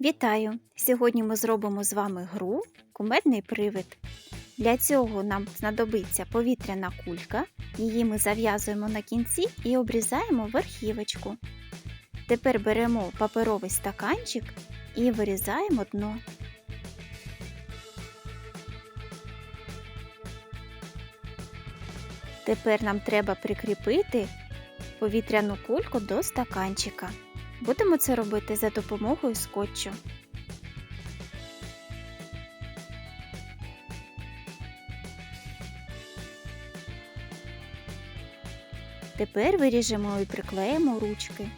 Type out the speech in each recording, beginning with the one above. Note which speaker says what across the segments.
Speaker 1: Вітаю! Сьогодні ми зробимо з вами гру Кумедний привид. Для цього нам знадобиться повітряна кулька, її ми зав'язуємо на кінці і обрізаємо верхівочку. Тепер беремо паперовий стаканчик і вирізаємо дно. Тепер нам треба прикріпити повітряну кульку до стаканчика. Будемо це робити за допомогою скотчу. Тепер виріжемо і приклеїмо ручки.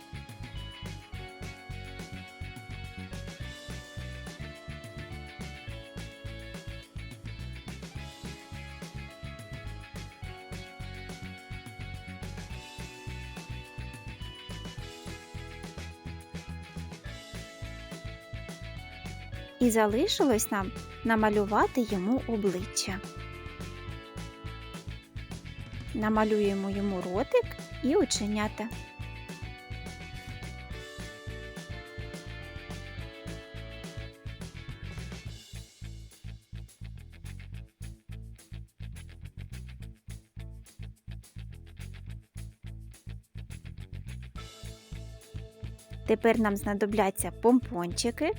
Speaker 1: І залишилось нам намалювати йому обличчя. Намалюємо йому ротик і оченята. Тепер нам знадобляться помпончики.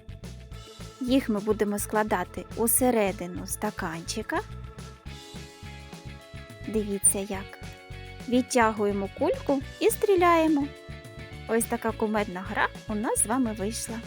Speaker 1: Їх ми будемо складати усередину стаканчика. Дивіться як. Відтягуємо кульку і стріляємо. Ось така кумедна гра у нас з вами вийшла.